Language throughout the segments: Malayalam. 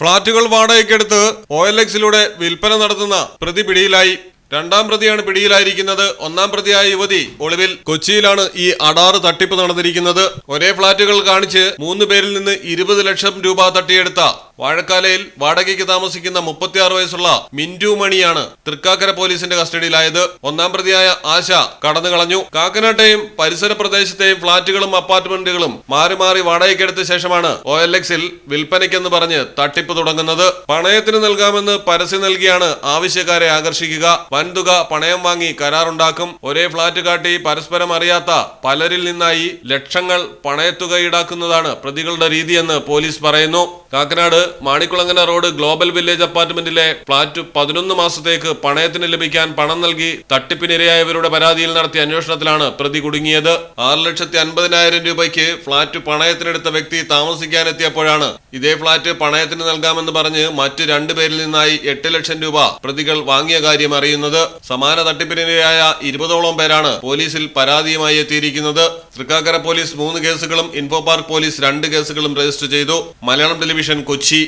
ഫ്ളാറ്റുകൾ വാടകയ്ക്കെടുത്ത് ഒ എൽ എക്സിലൂടെ വിൽപ്പന നടത്തുന്ന പ്രതി പിടിയിലായി. രണ്ടാം പ്രതിയാണ് പിടിയിലായിരിക്കുന്നത്. ഒന്നാം പ്രതിയായ യുവതി ഒളിവിൽ കൊച്ചിയിലാണ് ഈ അടാറ് തട്ടിപ്പ് നടന്നിരിക്കുന്നത്. ഒരേ ഫ്ളാറ്റുകൾ കാണിച്ച് മൂന്ന് പേരിൽ നിന്ന് ഇരുപത് ലക്ഷം രൂപ തട്ടിയെടുത്ത വാഴക്കാലയിൽ വാടകയ്ക്ക് താമസിക്കുന്ന മുപ്പത്തിയാറ് വയസ്സുള്ള മിന്റു മണിയാണ് തൃക്കാക്കര പോലീസിന്റെ കസ്റ്റഡിയിലായത്. ഒന്നാം പ്രതിയായ ആശ കടന്നു കളഞ്ഞു. കാക്കനാട്ടെയും പരിസര പ്രദേശത്തെയും ഫ്ളാറ്റുകളും അപ്പാർട്ട്മെന്റുകളും മാറി മാറി വാടകയ്ക്കെടുത്ത ശേഷമാണ് ഒ എൽ എക്സിൽ വിൽപ്പനയ്ക്കെന്ന് പറഞ്ഞ് തട്ടിപ്പ് തുടങ്ങുന്നത്. പണയത്തിന് നൽകാമെന്ന് പരസ്യം നൽകിയാണ് ആവശ്യക്കാരെ ആകർഷിക്കുക. വൻതുക പണയം വാങ്ങി കരാറുണ്ടാക്കും. ഒരേ ഫ്ളാറ്റ് കാട്ടി പരസ്പരം അറിയാത്ത പലരിൽ നിന്നായി ലക്ഷങ്ങൾ പണയത്തുക ഈടാക്കുന്നതാണ് പ്രതികളുടെ രീതിയെന്ന് പോലീസ് പറയുന്നു. Kakkanad Manikkulangara road global village അപ്പാർട്ട്മെന്റിലെ flat പതിനൊന്ന് മാസത്തേക്ക് പണയത്തിന് ലഭിക്കാൻ പണം നൽകി തട്ടിപ്പിനിരയായവരുടെ പരാതിയിൽ നടത്തിയ അന്വേഷണത്തിലാണ് പ്രതി കുടുങ്ങിയത്. ആറ് ലക്ഷത്തി അൻപതിനായിരം രൂപയ്ക്ക് ഫ്ളാറ്റ് പണയത്തിനെടുത്ത വ്യക്തി താമസിക്കാനെത്തിയപ്പോഴാണ് ഇതേ ഫ്ളാറ്റ് പണയത്തിന് നൽകാമെന്ന് പറഞ്ഞ് മറ്റു രണ്ടു പേരിൽ നിന്നായി എട്ട് ലക്ഷം രൂപ പ്രതികൾ വാങ്ങിയ കാര്യം അറിയുന്നത്. സമാന തട്ടിപ്പിനിരയായ ഇരുപതോളം പേരാണ് പോലീസിൽ പരാതിയുമായി എത്തിയിരിക്കുന്നത്. തൃക്കാക്കര പോലീസ് മൂന്ന് കേസുകളും ഇൻഫോ പാർക്ക് പോലീസ് രണ്ട് കേസുകളും രജിസ്റ്റർ ചെയ്തു. മലയാളം ടെലിവിഷൻ കൊച്ചി.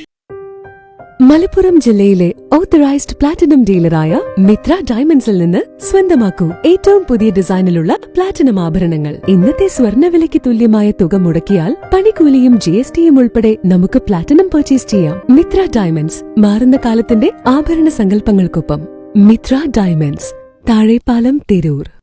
മലപ്പുറം ജില്ലയിലെ ഓത്തറൈസ്ഡ് പ്ലാറ്റിനം ഡീലറായ മിത്ര ഡയമണ്ട്സിൽ നിന്ന് സ്വന്തമാക്കൂ. ഏറ്റവും പുതിയ ഡിസൈനിലുള്ള പ്ലാറ്റിനം ആഭരണങ്ങൾ. ഇന്നത്തെ സ്വർണവിലയ്ക്ക് തുല്യമായ തുക മുടക്കിയാൽ പണിക്കൂലിയും ജി എസ് ടിയും ഉൾപ്പെടെ നമുക്ക് പ്ലാറ്റിനം പർച്ചേസ് ചെയ്യാം. മിത്ര ഡയമണ്ട്സ് മാറുന്ന കാലത്തിന്റെ ആഭരണ സങ്കല്പങ്ങൾക്കൊപ്പം. മിത്ര ഡയമണ്ട്സ് താഴെപ്പാലം തിരൂർ.